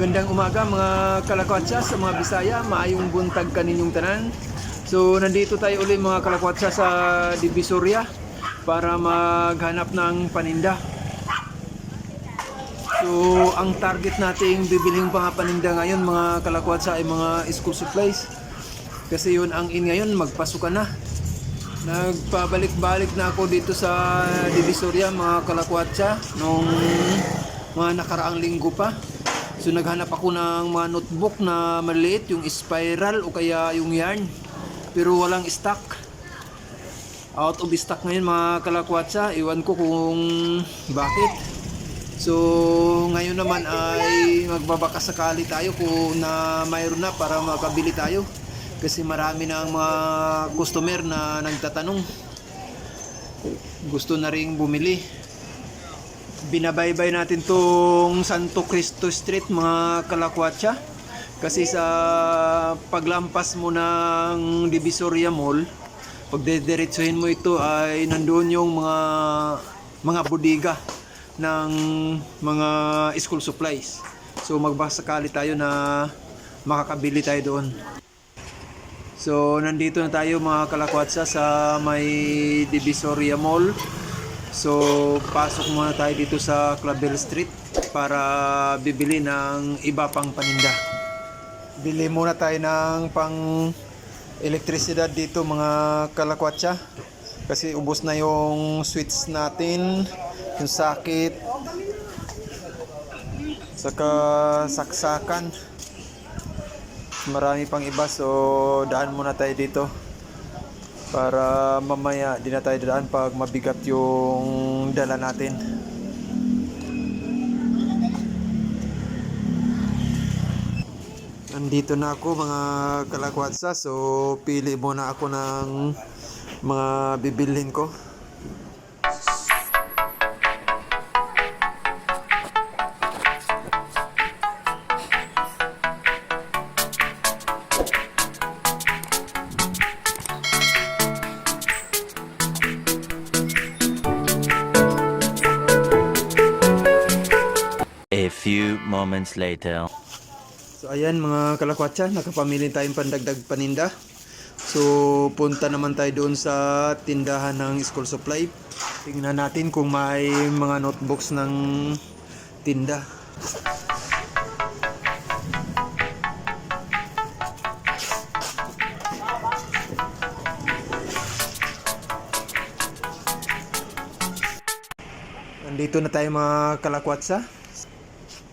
Magandang umaga mga kalakwatsa sa mga Bisaya, maayong buntag kaninyong tanan. So nandito tayo uli mga kalakwatsa sa Divisoria para maghanap ng paninda. So ang target nating bibiling mga paninda ngayon mga kalakwatsa ay mga school supplies. Kasi yun ang in ngayon, magpasukan na. Nagpabalik-balik na ako dito sa Divisoria mga kalakwatsa nung mga nakaraang linggo pa. So naghanap ako ng mga notebook na maliit, yung spiral o kaya yung yarn. Pero walang stock. Out of stock ngayon mga kalakwatsa. Iwan ko kung bakit. So ngayon naman ay magbabaka sakali tayo kung na mayroon na para makabili tayo. Kasi marami na ang mga customer na nagtatanong. Gusto na ring bumili binabaybay natin tong Santo Cristo Street mga kalakwatsa. Kasi sa paglampas mo ng Divisoria Mall pag dediretsuhin mo ito ay nandoon yung mga mga bodega ng mga school supplies. So magbasakali tayo na makakabili tayo doon. So nandito na tayo mga kalakwatsa sa may Divisoria Mall So, pasok muna tayo dito sa Clavel Street para bibili ng iba pang paninda. Bili muna tayo ng pang elektrisidad dito mga kalakwatsa. Kasi ubos na yung switch natin, yung sakit, saka saksakan. Marami pang iba so daan muna tayo dito para mamaya di na tayo dadaan pag mabigat yung dala natin. Nandito na ako mga kalakwatsa so pili muna ako ng mga bibilhin ko. Moments later. So ayan mga kalakwatsa, nakapamili tayong pandagdag paninda. So punta naman tayo doon sa tindahan ng school supply. Tingnan natin kung may mga notebooks ng tinda. Nandito na tayo mga kalakwatsa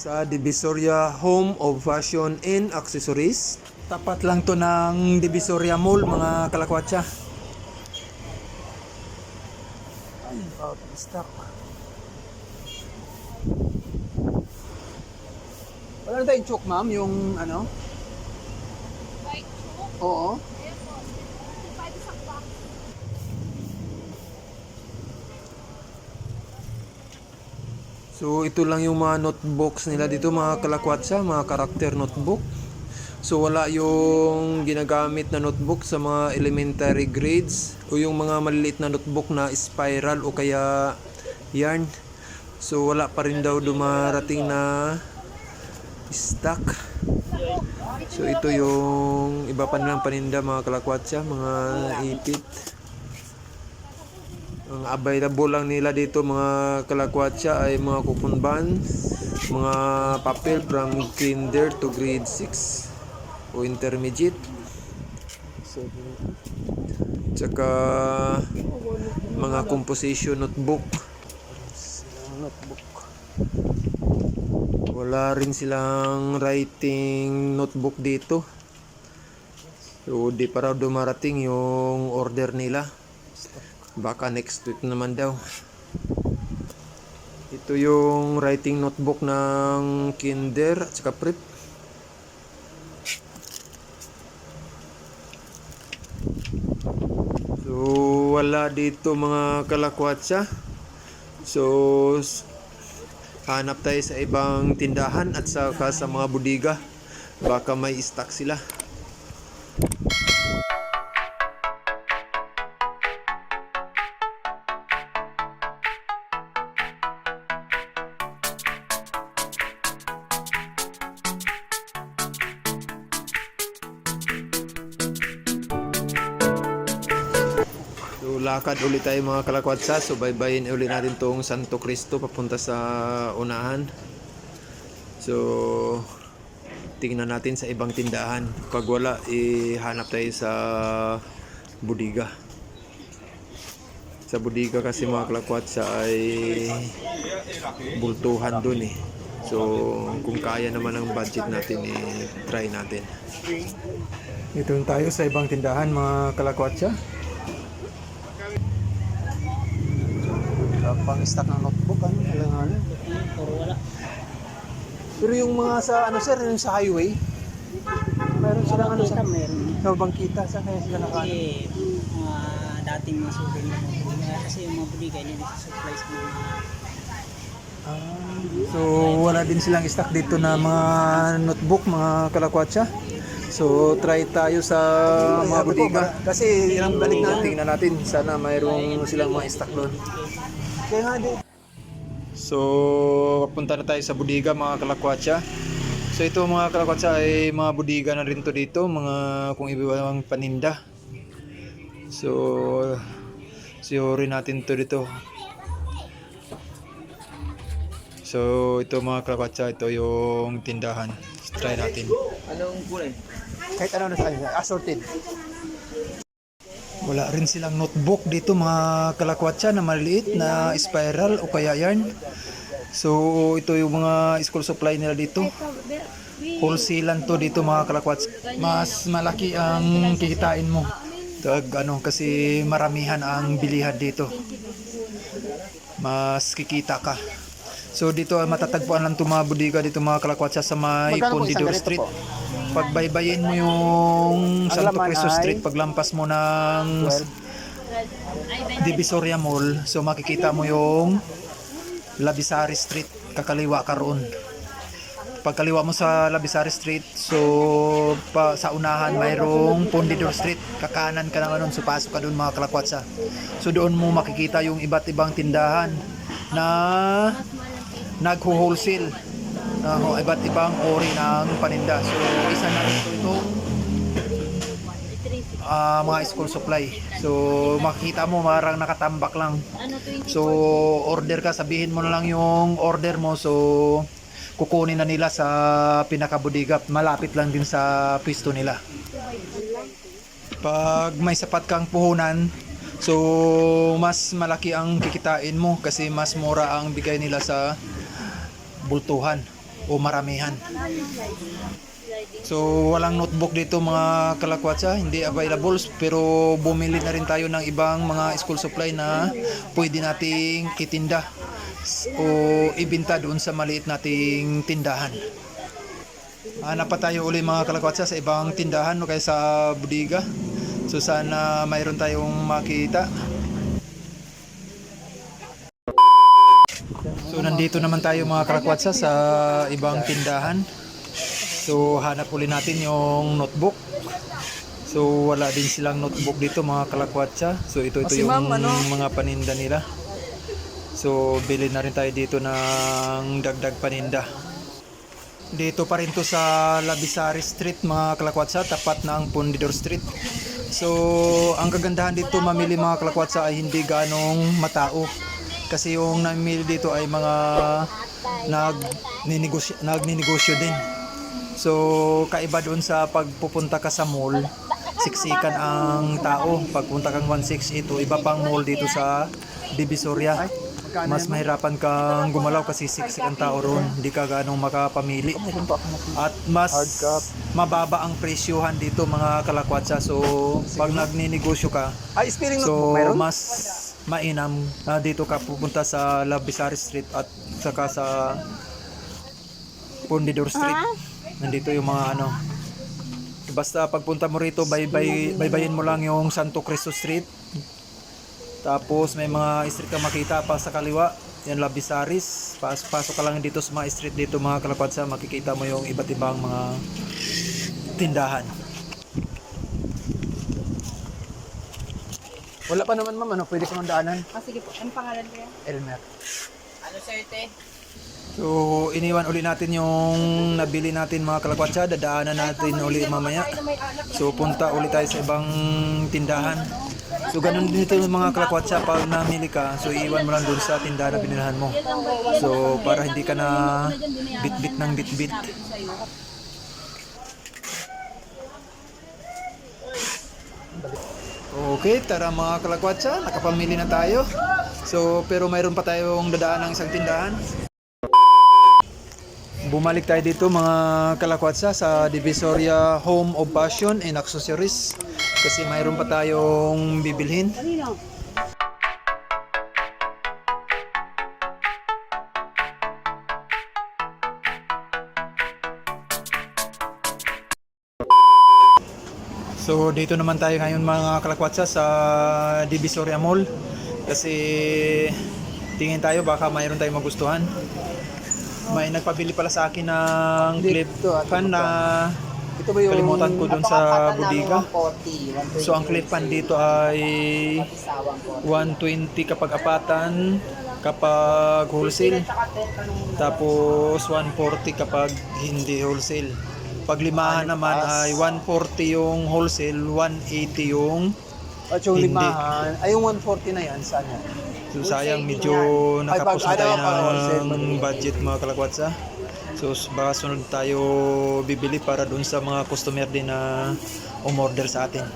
sa Divisoria Home of Fashion and Accessories. Tapat lang to ng Divisoria Mall mga kalakwatsa. Ay, out of stock. Wala na tayong choke ma'am, yung ano? White choke? Oo. Ayan po. 55 isang box. So ito lang yung mga notebooks nila dito mga kalakwatsa, mga karakter notebook. So wala yung ginagamit na notebook sa mga elementary grades o yung mga maliliit na notebook na spiral o kaya yarn. So wala pa rin daw dumarating na stock. So ito yung iba pa nilang paninda mga kalakwatsa, mga ipit. Ang available lang nila dito mga kalakwatsa ay mga coupon bands, mga papel from kinder to grade 6 o intermediate. Tsaka mga composition notebook. notebook. Wala rin silang writing notebook dito. So, di pa raw dumarating yung order nila. Baka next week naman daw. Ito yung writing notebook ng kinder at saka prep. So, wala dito mga kalakwatsa. So, hanap tayo sa ibang tindahan at saka sa mga budiga. Baka may stock sila. Lakad ulit tayo mga kalakwatsa. So, baybayin ulit natin tong Santo Cristo papunta sa unahan. So, tingnan natin sa ibang tindahan. Pag wala, ihanap tayo sa budiga. Sa budiga kasi mga kalakwatsa ay bultuhan dun eh. So, kung kaya naman ang budget natin, eh, try natin. Dito tayo sa ibang tindahan mga kalakwatsa. Pang stock ng notebook ano kailangan Puro wala. pero yung mga sa ano sir yung sa highway meron silang ano sa Kita meron. sa bangkita saan kaya sila naka Kasi mga dating mga sugar yung mga buliga. Kasi yung mga buliga nila sa supplies ng mga Ah, so wala din silang stock dito na mga notebook mga kalakwatsa so try tayo sa mga budiga kasi ilang balik natin tingnan natin sana mayroong silang mga stock doon kaya nga di so papunta na tayo sa budiga mga kalakwatsa so ito mga kalakwatsa ay mga budiga na rin to dito mga kung ibang paninda so siyorin natin to dito So, ito mga kalakwatsa, ito yung tindahan. Try natin. Anong kulay? Kahit ano na sa assorted. Wala rin silang notebook dito mga kalakwatsa na maliit na spiral o kaya yarn. So, ito yung mga school supply nila dito. Wholesale to dito mga kalakwatsa. Mas malaki ang kikitain mo. Tag, ano, kasi maramihan ang bilihan dito. Mas kikita ka. So dito ay matatagpuan lang itong mga budiga dito mga kalakwatsa sa may Pondidor Street. Pagbaybayin mo yung Santo Cristo Street, paglampas mo ng Divisoria Mall, so makikita mo yung Labisari Street, kakaliwa ka roon. Pagkaliwa mo sa Labisari Street, so pa, sa unahan mayroong Pondidor Street, kakanan ka naman nun, so pasok ka doon mga kalakwatsa. So doon mo makikita yung iba't ibang tindahan na nagho-wholesale uh, iba't ibang ori ng paninda. So isa na ito itong ah, mga school supply. So makikita mo marang nakatambak lang. So order ka, sabihin mo na lang yung order mo. So kukunin na nila sa pinakabudiga. Malapit lang din sa pwesto nila. Pag may sapat kang puhunan, so mas malaki ang kikitain mo kasi mas mura ang bigay nila sa bultuhan o maramihan. So walang notebook dito mga kalakwatsa, hindi available pero bumili na rin tayo ng ibang mga school supply na pwede nating itinda o ibinta doon sa maliit nating tindahan. Hanap pa tayo uli mga kalakwatsa sa ibang tindahan o kaya sa budiga. So sana mayroon tayong makita. So nandito naman tayo mga kalakwatsa sa ibang tindahan. So hanap uli natin yung notebook. So wala din silang notebook dito mga kalakwatsa. So ito ito yung mga paninda nila. So bili na rin tayo dito ng dagdag paninda. Dito pa rin to sa Labisari Street mga kalakwatsa, tapat ang Pundidor Street. So, ang kagandahan dito mamili mga kalakwatsa ay hindi ganong matao. Kasi yung namimili dito ay mga nagninegosyo, nagninegosyo din. So, kaiba doon sa pagpupunta ka sa mall, siksikan ang tao. Pagpunta kang 168, iba pang mall dito sa Divisoria. Mas mahirapan kang gumalaw kasi siksik ang tao roon. Hindi ka ganong makapamili. At mas mababa ang presyohan dito mga kalakwatsa. So, pag nagninegosyo ka, so mas mainam na dito ka pupunta sa Labisari Street at saka sa Pundidor Street. Nandito yung mga ano. Basta pagpunta mo rito, baybay, baybayin mo lang yung Santo Cristo Street. Tapos may mga street ka makita pa sa kaliwa. Yan Labisaris. Pas pasok ka lang dito sa mga street dito mga kalapatsa. Makikita mo yung iba't ibang mga tindahan. Wala pa naman ma'am, ano, pwede ko daanan. Ah, sige po. Ano pangalan niya? Elmer. Ano sa'yo, te? So, iniwan uli natin yung nabili natin mga kalakwatsa. Dadaanan natin uli mamaya. So, punta uli tayo sa ibang tindahan. So ganun din ito yung mga kalakwatsa pag namili ka, so iiwan mo lang doon sa tindahan na binilhan mo. So para hindi ka na bit-bit ng bit-bit. Okay, tara mga kalakwatsa, nakapamili na tayo. So, pero mayroon pa tayong dadaan ng isang tindahan. Bumalik tayo dito mga kalakwatsa sa Divisoria Home of Fashion and Accessories kasi mayroon pa tayong bibilhin. So dito naman tayo ngayon mga kalakwatsa sa Divisoria Mall kasi tingin tayo baka mayroon tayong magustuhan. May nagpabili pala sa akin ng clip fan na Ito ba yung kalimutan ko dun sa bodega. 140, 120 So ang clip fan dito ay 120 kapag apatan, kapag wholesale, tapos 140 kapag hindi wholesale. Pag limahan naman ay 140 yung wholesale, 180 yung At yung Hindi. limahan, ay yung 140 na yan, saan yan? So sayang medyo nakapos na tayo ng budget mga kalakwatsa. So baka sunod tayo bibili para dun sa mga customer din na umorder sa atin.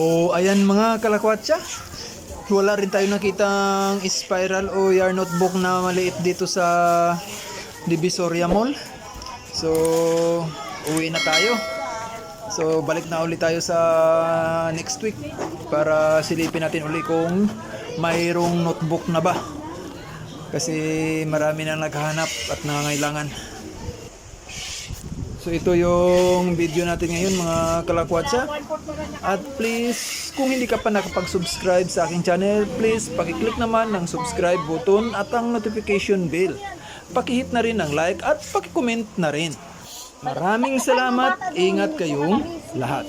O ayan mga kalakwatsa. Wala rin tayo nakitang spiral o yarn notebook na maliit dito sa Divisoria Mall. So, uwi na tayo. So, balik na ulit tayo sa next week para silipin natin uli kung mayroong notebook na ba. Kasi marami na naghahanap at nangangailangan. So ito yung video natin ngayon mga kalakwatsa. At please, kung hindi ka pa nakapag-subscribe sa aking channel, please pakiclick naman ng subscribe button at ang notification bell. Pakihit na rin ng like at pakicomment na rin. Maraming salamat. Ingat kayong lahat.